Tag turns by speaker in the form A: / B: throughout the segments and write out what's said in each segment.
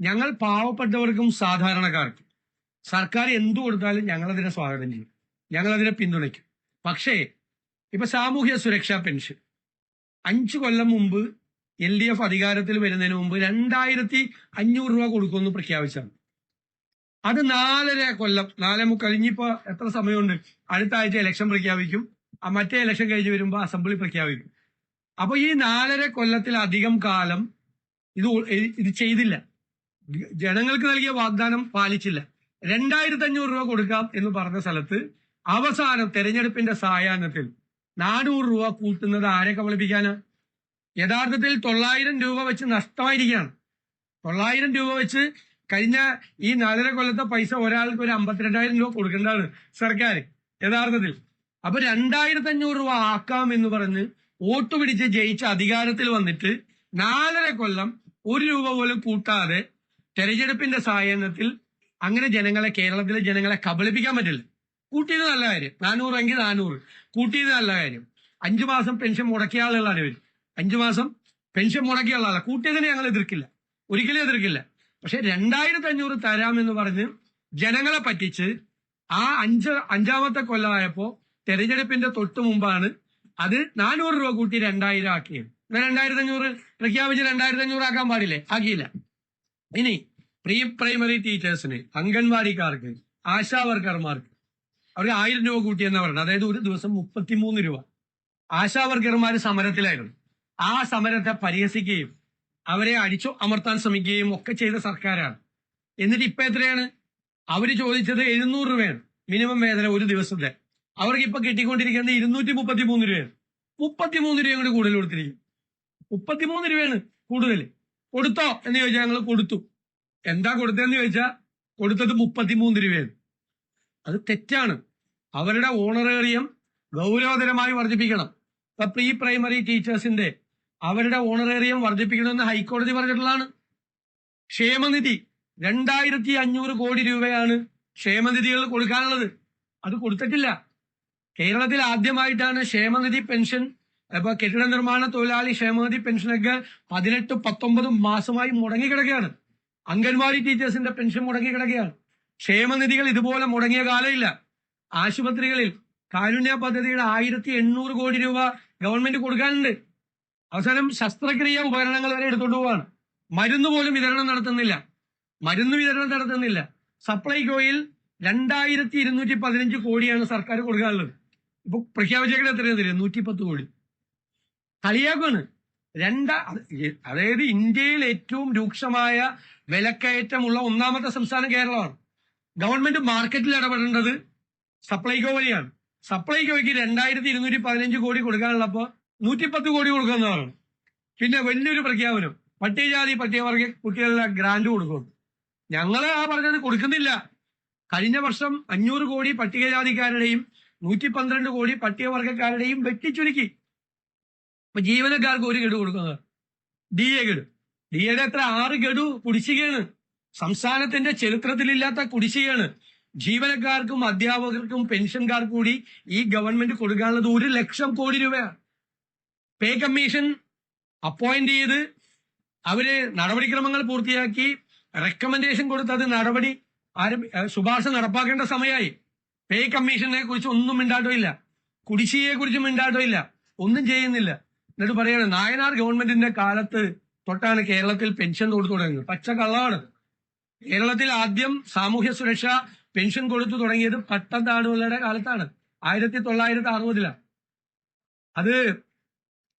A: ഞങ്ങൾ പാവപ്പെട്ടവർക്കും സാധാരണക്കാർക്കും സർക്കാർ എന്തു കൊടുത്താലും ഞങ്ങളതിനെ സ്വാഗതം ചെയ്യും. ഞങ്ങൾ അതിനെ പിന്തുണയ്ക്കും. പക്ഷേ ഇപ്പൊ സാമൂഹ്യ സുരക്ഷാ പെൻഷൻ. അഞ്ചു കൊല്ലം മുമ്പ് എൽ ഡി എഫ് അധികാരത്തിൽ വരുന്നതിന് മുമ്പ് രണ്ടായിരത്തി അഞ്ഞൂറ് രൂപ കൊടുക്കുമെന്ന് പ്രഖ്യാപിച്ചാണ് അത് നാലര കൊല്ലം നാലേ മുക്കാൽ ഇനിയിപ്പോ എത്ര സമയമുണ്ട്? അടുത്ത ആഴ്ച ഇലക്ഷൻ പ്രഖ്യാപിക്കും മറ്റേ ഇലക്ഷൻ കഴിഞ്ഞ് വരുമ്പോൾ അസംബ്ലി പ്രഖ്യാപിക്കും. അപ്പൊ ഈ നാലര കൊല്ലത്തിലധികം കാലം ഇത് ഇത് ചെയ്തില്ല. ജനങ്ങൾക്ക് നൽകിയ വാഗ്ദാനം പാലിച്ചില്ല. രണ്ടായിരത്തി അഞ്ഞൂറ് രൂപ കൊടുക്കാം എന്ന് പറഞ്ഞ സ്ഥലത്ത് അവസാനം തെരഞ്ഞെടുപ്പിന്റെ സായാഹ്നത്തിൽ നാനൂറ് രൂപ കൂട്ടുന്നത് ആരെ കബളിപ്പിക്കാനാ? യഥാർത്ഥത്തിൽ തൊള്ളായിരം രൂപ വെച്ച് നഷ്ടമായിരിക്കുകയാണ്. തൊള്ളായിരം രൂപ വെച്ച് കഴിഞ്ഞ ഈ നാലര കൊല്ലത്തെ പൈസ ഒരാൾക്ക് ഒരു അമ്പത്തിരണ്ടായിരം രൂപ കൊടുക്കേണ്ടതാണ് സർക്കാർ യഥാർത്ഥത്തിൽ. അപ്പൊ രണ്ടായിരത്തി അഞ്ഞൂറ് രൂപ ആക്കാം എന്ന് പറഞ്ഞ് വോട്ട് പിടിച്ച് ജയിച്ച അധികാരത്തിൽ വന്നിട്ട് നാലര കൊല്ലം ഒരു രൂപ പോലും കൂട്ടാതെ തെരഞ്ഞെടുപ്പിന്റെ സായാഹ്നത്തിൽ അങ്ങനെ ജനങ്ങളെ കേരളത്തിലെ ജനങ്ങളെ കബളിപ്പിക്കാൻ പറ്റില്ല. കൂട്ടിയത് നല്ല കാര്യം. നാനൂറ് എങ്കിൽ നാനൂറ്. കൂട്ടിയത് നല്ല കാര്യം. അഞ്ചു മാസം പെൻഷൻ മുടക്കിയ ആളുകളാണ് ഇവർ അഞ്ചു മാസം പെൻഷൻ മുടക്കിയ ആളാണ് കൂട്ടിയതിനെ ഞങ്ങൾ എതിർക്കില്ല. ഒരിക്കലും എതിർക്കില്ല. പക്ഷെ രണ്ടായിരത്തി അഞ്ഞൂറ് തരാമെന്ന് പറഞ്ഞ് ജനങ്ങളെ പറ്റിച്ച് ആ അഞ്ച് അഞ്ചാമത്തെ കൊല്ലമായപ്പോ തെരഞ്ഞെടുപ്പിന്റെ തൊട്ട് മുമ്പാണ് അത് നാനൂറ് രൂപ കൂട്ടി രണ്ടായിരം ആക്കിയത്. രണ്ടായിരത്തി അഞ്ഞൂറ് പ്രഖ്യാപിച്ച് രണ്ടായിരത്തി അഞ്ഞൂറ് ആക്കാൻ പാടില്ലേ? ആക്കിയില്ല. ഇനി പ്രീ പ്രൈമറി ടീച്ചേഴ്സിന് അംഗൻവാടിക്കാർക്ക് ആശാ വർക്കർമാർക്ക് അവർക്ക് ആയിരം രൂപ കൂട്ടിയെന്ന് പറയുന്നത്. അതായത് ഒരു ദിവസം മുപ്പത്തിമൂന്ന് രൂപ. ആശാ വർക്കർമാർ സമരത്തിലായിരുന്നു. ആ സമരത്തെ പരിഹസിക്കുകയും അവരെ അടിച്ചു അമർത്താൻ ശ്രമിക്കുകയും ഒക്കെ ചെയ്ത സർക്കാരാണ്. എന്നിട്ട് ഇപ്പൊ എത്രയാണ്? അവർ ചോദിച്ചത് എഴുന്നൂറ് രൂപയാണ്. മിനിമം വേതന ഒരു ദിവസത്തെ. അവർക്ക് ഇപ്പൊ കിട്ടിക്കൊണ്ടിരിക്കുന്നത് ഇരുന്നൂറ്റി മുപ്പത്തി മൂന്ന് രൂപയാണ്. മുപ്പത്തിമൂന്ന് രൂപയും കൂടി കൂടുതൽ കൊടുത്തിരിക്കും. മുപ്പത്തിമൂന്ന് രൂപയാണ് കൂടുതൽ കൊടുത്തോ എന്ന് ചോദിച്ചാൽ ഞങ്ങൾ കൊടുത്തു. എന്താ കൊടുത്തതെന്ന് ചോദിച്ചാൽ കൊടുത്തത് മുപ്പത്തിമൂന്ന് രൂപയാണ്. അത് തെറ്റാണ്. അവരുടെ ഓണറേറിയം ഗൗരവതരമായി വർദ്ധിപ്പിക്കണം. ഇപ്പൊ പ്രീ പ്രൈമറി ടീച്ചേഴ്സിന്റെ അവരുടെ ഓണറേറിയം വർദ്ധിപ്പിക്കണമെന്ന് ഹൈക്കോടതി പറഞ്ഞിട്ടുള്ളതാണ്. ക്ഷേമനിധി രണ്ടായിരത്തി അഞ്ഞൂറ് കോടി രൂപയാണ് ക്ഷേമനിധികൾ കൊടുക്കാനുള്ളത്. അത് കൊടുത്തിട്ടില്ല. കേരളത്തിൽ ആദ്യമായിട്ടാണ് ക്ഷേമനിധി പെൻഷൻ ഇപ്പൊ കെട്ടിട നിർമ്മാണ തൊഴിലാളി ക്ഷേമനിധി പെൻഷനൊക്കെ പതിനെട്ട് പത്തൊമ്പത് മാസമായി മുടങ്ങിക്കിടക്കുകയാണ് അംഗൻവാടി ടീച്ചേഴ്സിന്റെ പെൻഷൻ മുടങ്ങിക്കിടക്കുകയാണ് ക്ഷേമനിധികൾ ഇതുപോലെ മുടങ്ങിയ കാലമില്ല. ആശുപത്രികളിൽ കാരുണ്യ പദ്ധതിയുടെ ആയിരത്തി എണ്ണൂറ് കോടി രൂപ ഗവൺമെന്റ് കൊടുക്കാനുണ്ട്. അവസാനം ശസ്ത്രക്രിയ ഉപകരണങ്ങൾ വരെ എടുത്തോണ്ട് പോവാണ്. മരുന്ന് പോലും വിതരണം നടത്തുന്നില്ല. മരുന്ന് വിതരണം നടത്തുന്നില്ല. സപ്ലൈകോയിൽ രണ്ടായിരത്തി ഇരുന്നൂറ്റി പതിനഞ്ച് കോടിയാണ് സർക്കാർ കൊടുക്കാനുള്ളത്. ഇപ്പൊ പ്രഖ്യാപിച്ചേക്കുന്നത് എത്രയാണ് തരിക നൂറ്റി പത്ത് കോടി. കളിയാക്കാണ് രണ്ട അതായത് ഇന്ത്യയിൽ ഏറ്റവും രൂക്ഷമായ വിലക്കയറ്റമുള്ള ഒന്നാമത്തെ സംസ്ഥാനം കേരളമാണ്. ഗവൺമെന്റ് മാർക്കറ്റിൽ ഇടപെടേണ്ടത് സപ്ലൈകോ വഴിയാണ്. സപ്ലൈകോയ്ക്ക് രണ്ടായിരത്തി ഇരുന്നൂറ്റി പതിനഞ്ച് കോടി കൊടുക്കാനുള്ളപ്പോ നൂറ്റിപ്പത്ത് കോടി കൊടുക്കുന്നതാണ്. പിന്നെ വലിയൊരു പ്രഖ്യാപനം. പട്ടികജാതി പട്ടികവർഗ കുട്ടികളുടെ ഗ്രാന്റ് കൊടുക്കും ഞങ്ങൾ ആ പറഞ്ഞത് കൊടുക്കുന്നില്ല. കഴിഞ്ഞ വർഷം അഞ്ഞൂറ് കോടി പട്ടികജാതിക്കാരുടെയും നൂറ്റി പന്ത്രണ്ട് കോടി പട്ടികവർഗക്കാരുടെയും വെട്ടിച്ചുരുക്കി. ഇപ്പൊ ജീവനക്കാർക്ക് ഒരു ഗഡു കൊടുക്കുന്നത് ഡി എ ഗഡു. ഡി എയുടെ എത്ര ആറ് ഗഡു കുടിശ്ശികയാണ്. സംസ്ഥാനത്തിന്റെ ചരിത്രത്തിലില്ലാത്ത കുടിശ്ശികയാണ്. ജീവനക്കാർക്കും അധ്യാപകർക്കും പെൻഷൻകാർക്കും കൂടി ഈ ഗവൺമെന്റ് കൊടുക്കാനുള്ളത് ഒരു ലക്ഷം കോടി രൂപയാണ്. പേ കമ്മീഷൻ അപ്പോയിന്റ് ചെയ്ത് അവർ നടപടിക്രമങ്ങൾ പൂർത്തിയാക്കി. റെക്കമെൻഡേഷൻ കൊടുത്തത് നടപടി ആരും ശുപാർശ നടപ്പാക്കേണ്ട സമയമായി. പേ കമ്മീഷനെ കുറിച്ച് ഒന്നും മിണ്ടാട്ടില്ല കുടിശ്ശികയെ കുറിച്ച് മിണ്ടാട്ടില്ല ഒന്നും ചെയ്യുന്നില്ല. എന്നിട്ട് പറയാണ് നായനാർ ഗവൺമെന്റിന്റെ കാലത്ത് തൊട്ടാണ് കേരളത്തിൽ പെൻഷൻ കൊടുത്തു തുടങ്ങിയത്. പച്ച കള്ളമാണ് കേരളത്തിൽ ആദ്യം സാമൂഹ്യ സുരക്ഷ പെൻഷൻ കൊടുത്തു തുടങ്ങിയത് പട്ടത്താടുകളുടെ കാലത്താണ്. ആയിരത്തി തൊള്ളായിരത്തി അറുപതിലാണ് അത്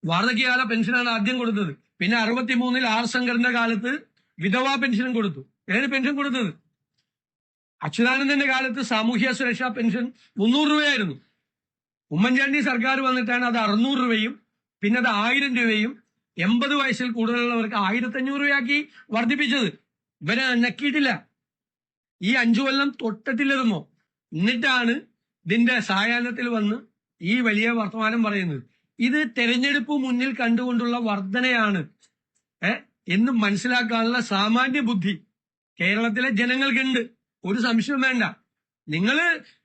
A: വാർദ്ധക്യകാല പെൻഷനാണ് ആദ്യം കൊടുത്തത്. പിന്നെ അറുപത്തി മൂന്നിൽ ആർ ശങ്കറിന്റെ കാലത്ത് വിധവാ പെൻഷനും കൊടുത്തു. ഏത് പെൻഷൻ കൊടുത്തത്? അച്യുതാനന്ദന്റെ കാലത്ത് സാമൂഹ്യ സുരക്ഷാ പെൻഷൻ മുന്നൂറ് രൂപയായിരുന്നു. ഉമ്മൻചാണ്ടി സർക്കാർ വന്നിട്ടാണ് അത് അറുന്നൂറ് രൂപയും പിന്നെ അത് ആയിരം രൂപയും എൺപത് വയസ്സിൽ കൂടുതലുള്ളവർക്ക് ആയിരത്തി അഞ്ഞൂറ് രൂപയാക്കി വർദ്ധിപ്പിച്ചത്. ഇവരെ നക്കിയിട്ടില്ല ഈ അഞ്ചു കൊല്ലം തൊട്ടത്തില്ലതുമോ എന്നിട്ടാണ് ഇതിന്റെ സായാഹ്നത്തിൽ വന്ന് ഈ വലിയ വർത്തമാനം പറയുന്നത്. ഇത് തെരഞ്ഞെടുപ്പ് മുന്നിൽ കണ്ടുകൊണ്ടുള്ള വർധനയാണ്. എന്ന് മനസ്സിലാക്കാനുള്ള സാമാന്യ ബുദ്ധി കേരളത്തിലെ ജനങ്ങൾക്കുണ്ട്. ഒരു സംശയം വേണ്ട. നിങ്ങൾ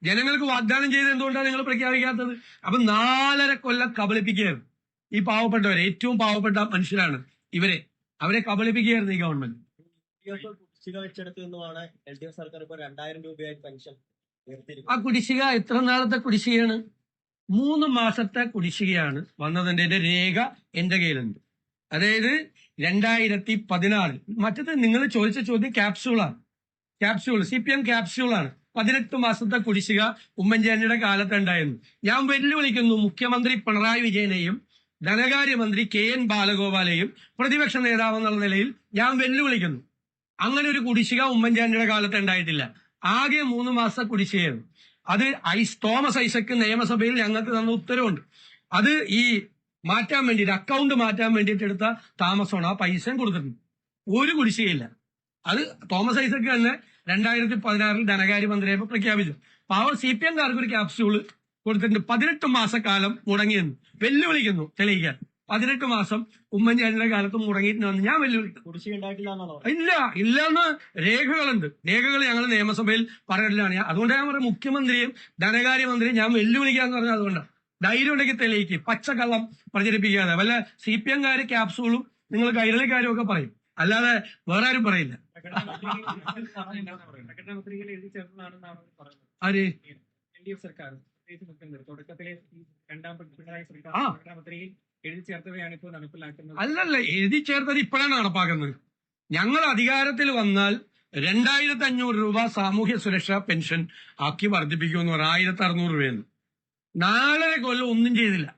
A: ജനങ്ങൾക്ക് വാഗ്ദാനം ചെയ്ത് എന്തുകൊണ്ടാണ് നിങ്ങൾ പ്രഖ്യാപിക്കാത്തത്? അപ്പൊ നാലര കൊല്ലം കബളിപ്പിക്കുകയായിരുന്നു ഈ പാവപ്പെട്ടവരെ ഏറ്റവും പാവപ്പെട്ട മനുഷ്യരാണ് ഇവരെ. അവരെ കബളിപ്പിക്കുകയായിരുന്നു ഈ ഗവൺമെന്റ്
B: കുട്ടികൾക്ക് കുടിശ്ശിക വെച്ചെടുത്തു എൽ ഡി എഫ് സർക്കാർ ഇപ്പോൾ രണ്ടായിരം രൂപയായി പെൻഷൻ
A: ആ കുടിശ്ശിക എത്ര നാളത്തെ കുടിശ്ശികയാണ്? മൂന്ന് മാസത്തെ കുടിശ്ശികയാണ് വന്നതിന്റെ രേഖ എന്റെ കയ്യിലുണ്ട്. അതായത് രണ്ടായിരത്തി പതിനാറ് മറ്റത് നിങ്ങൾ ചോദിച്ച ചോദ്യം ക്യാപ്സ്യൂളാണ് ക്യാപ്സ്യൂൾ സി പി എം ക്യാപ്സ്യൂളാണ് പതിനെട്ട് മാസത്തെ കുടിശ്ശിക ഉമ്മൻചാണ്ടിയുടെ കാലത്ത് ഉണ്ടായിരുന്നു. ഞാൻ വെല്ലുവിളിക്കുന്നു മുഖ്യമന്ത്രി പിണറായി വിജയനെയും ധനകാര്യമന്ത്രി കെ എൻ ബാലഗോപാലെയും പ്രതിപക്ഷ നേതാവ് എന്നുള്ള നിലയിൽ ഞാൻ വെല്ലുവിളിക്കുന്നു. അങ്ങനെ ഒരു കുടിശ്ശിക ഉമ്മൻചാണ്ടിയുടെ കാലത്ത് ഉണ്ടായിട്ടില്ല. ആകെ മൂന്ന് മാസത്തെ കുടിശ്ശികയായിരുന്നു. അത് ഐസ് തോമസ് ഐസക്ക് നിയമസഭയിൽ ഞങ്ങൾക്ക് തന്ന ഉത്തരവുണ്ട്. അത് ഈ മാറ്റാൻ വേണ്ടിയിട്ട് അക്കൗണ്ട് മാറ്റാൻ വേണ്ടിയിട്ട് എടുത്ത താമസമാണ് ആ പൈസയും കൊടുത്തിട്ടുണ്ട് ഒരു കുടിശ്ശികയില്ല. അത് തോമസ് ഐസക്ക് തന്നെ രണ്ടായിരത്തി പതിനാറിൽ ധനകാര്യമന്ത്രിയെ പ്രഖ്യാപിച്ചു. പാവം സി പി എംകാർക്ക് ഒരു ക്യാപ്സ്യൂൾ കൊടുത്തിട്ടുണ്ട്. പതിനെട്ട് മാസക്കാലം മുടങ്ങിയെന്ന്. വെല്ലുവിളിക്കുന്നു. തെളിയിക്കാൻ. പതിനെട്ട് മാസം ഉമ്മൻചാണ്ടിയുടെ കാലത്ത് മുടങ്ങിയിട്ടുണ്ടെന്ന് ഞാൻ വെല്ലുവിളിക്കുന്നു. ഇല്ല ഇല്ലെന്ന് രേഖകളുണ്ട്. രേഖകൾ ഞങ്ങൾ നിയമസഭയിൽ ഞാൻ അതുകൊണ്ട് ഞാൻ പറയും മുഖ്യമന്ത്രിയും ധനകാര്യമന്ത്രിയും ഞാൻ വെല്ലുവിളിക്കാന്ന് പറഞ്ഞത് അതുകൊണ്ടാണ് ധൈര്യം ഉണ്ടെങ്കിൽ തെളിയിക്ക്. പച്ചക്കള്ളം പ്രചരിപ്പിക്കാതെ. വല്ല സി പി എംകാര് ക്യാപ്സൂളും നിങ്ങൾ കൈരളിക്കാരും ഒക്കെ പറയും. അല്ലാതെ വേറെ ആരും പറയില്ല ആര്?
C: എൽ ഡി എഫ് സർക്കാർ.
A: അല്ലല്ല എഴുതി ചേർത്തത് ഇപ്പോഴാണ് നടപ്പാക്കുന്നത്. ഞങ്ങൾ അധികാരത്തിൽ വന്നാൽ രണ്ടായിരത്തി അഞ്ഞൂറ് രൂപ സാമൂഹ്യ സുരക്ഷാ പെൻഷൻ ആക്കി വർദ്ധിപ്പിക്കുമെന്ന് പറഞ്ഞു ആയിരത്തി അറുന്നൂറ് രൂപയെന്ന് നാലര കൊല്ലം ഒന്നും ചെയ്തില്ല.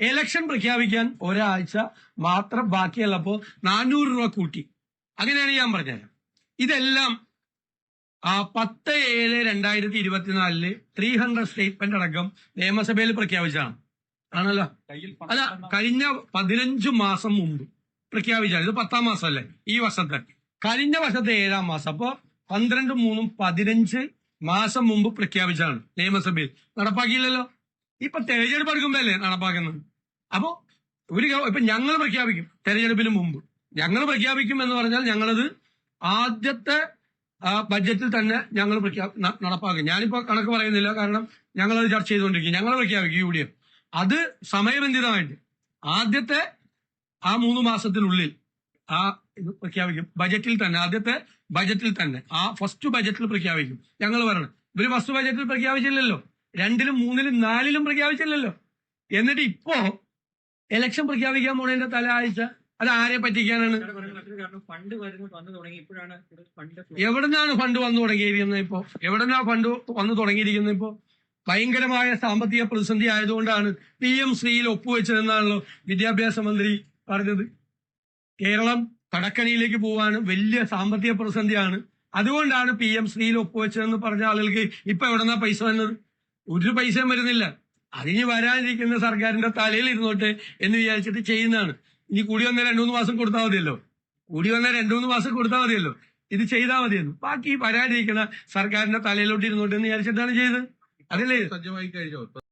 A: എലക്ഷൻ പ്രഖ്യാപിക്കാൻ ഒരാഴ്ച മാത്രം ബാക്കിയുള്ളപ്പോ നാനൂറ് രൂപ കൂട്ടി. അങ്ങനെയാണ് ഞാൻ പറഞ്ഞത്. ഇതെല്ലാം പത്ത് ഏഴ് രണ്ടായിരത്തി ഇരുപത്തിനാലിൽ ത്രീ ഹൺഡ്രഡ് സ്റ്റേറ്റ്മെന്റ് അടക്കം നിയമസഭയിൽ പ്രഖ്യാപിച്ചതാണ്. ആണല്ലോ? അല്ല കഴിഞ്ഞ പതിനഞ്ചു മാസം മുമ്പ് പ്രഖ്യാപിച്ചാണ് ഇത് പത്താം മാസം അല്ലേ ഈ വർഷത്തെ. കഴിഞ്ഞ വർഷത്തെ ഏഴാം മാസം. അപ്പോ പന്ത്രണ്ട് മൂന്നും പതിനഞ്ച് മാസം മുമ്പ് പ്രഖ്യാപിച്ചാണ് നിയമസഭയിൽ. നടപ്പാക്കിയില്ലല്ലോ? ഇപ്പൊ തെരഞ്ഞെടുപ്പ് എടുക്കുമ്പോഴല്ലേ നടപ്പാക്കുന്നത്? അപ്പോ ഒരു ഇപ്പൊ ഞങ്ങൾ പ്രഖ്യാപിക്കും തെരഞ്ഞെടുപ്പിന് മുമ്പ്. ഞങ്ങൾ പ്രഖ്യാപിക്കും എന്ന് പറഞ്ഞാൽ ഞങ്ങളത് ആദ്യത്തെ ആ, ബഡ്ജറ്റിൽ തന്നെ ഞങ്ങൾ നടപ്പാക്കും. ഞാനിപ്പോ കണക്ക് പറയുന്നില്ല കാരണം ഞങ്ങൾ അത് ചർച്ച ചെയ്തുകൊണ്ടിരിക്കും. ഞങ്ങൾ പ്രഖ്യാപിക്കും യു ഡി എഫ് അത് സമയബന്ധിതമായിട്ട് ആദ്യത്തെ ആ മൂന്ന് മാസത്തിനുള്ളിൽ ആ പ്രഖ്യാപിക്കും. ബജറ്റിൽ തന്നെ ആദ്യത്തെ ബജറ്റിൽ തന്നെ ആ ഫസ്റ്റ് ബജറ്റിൽ പ്രഖ്യാപിക്കും. ഞങ്ങൾ പറയണം. ഇവർ ഫസ്റ്റ് ബജറ്റിൽ പ്രഖ്യാപിച്ചില്ലല്ലോ. രണ്ടിലും മൂന്നിലും നാലിലും പ്രഖ്യാപിച്ചില്ലല്ലോ. എന്നിട്ട് ഇപ്പോ എലക്ഷൻ പ്രഖ്യാപിക്കാൻ പോണതിന്റെ തല ആഴ്ച അത് ആരെ പറ്റിക്കാനാണ്?
C: ഫണ്ട് വന്നു തുടങ്ങി. ഇപ്പോഴാണ്
A: എവിടുന്നാണ് ഫണ്ട് വന്നു തുടങ്ങിയിരിക്കുന്നത് ഇപ്പോ? എവിടുന്നാ ഫണ്ട് വന്നു തുടങ്ങിയിരിക്കുന്നത് ഇപ്പോ? ഭയങ്കരമായ സാമ്പത്തിക പ്രതിസന്ധി ആയതുകൊണ്ടാണ് പി എം ശ്രീയിൽ ഒപ്പുവെച്ചതെന്നാണല്ലോ വിദ്യാഭ്യാസ മന്ത്രി പറഞ്ഞത്. കേരളം കടക്കണിയിലേക്ക് പോവാണ് വലിയ സാമ്പത്തിക പ്രതിസന്ധിയാണ്. അതുകൊണ്ടാണ് പി എം ശ്രീയിൽ ഒപ്പുവെച്ചതെന്ന് പറഞ്ഞ ആളുകൾക്ക് ഇപ്പൊ എവിടെന്നാ പൈസ വന്നത്? ഒരു പൈസയും വരുന്നില്ല. അതിന് വരാനിരിക്കുന്ന സർക്കാരിന്റെ തലയിൽ ഇരുന്നോട്ടെ എന്ന് വിചാരിച്ചിട്ട് ചെയ്യുന്നതാണ്. ഇനി കൂടി വന്ന രണ്ടു മൂന്ന് മാസം കൊടുത്താൽ മതിയല്ലോ. കൂടി വന്ന രണ്ടു മൂന്ന് മാസം കൊടുത്താൽ മതിയല്ലോ. ഇത് ചെയ്താൽ മതിയെന്ന്. ബാക്കി വരാനിരിക്കുന്ന സർക്കാരിന്റെ തലയിലോട്ട് ഇരുന്നോട്ട് എന്ന് വിചാരിച്ചിട്ടാണ് ചെയ്തത്. അതല്ലേ?
D: സജ്ജമായി കഴിഞ്ഞോ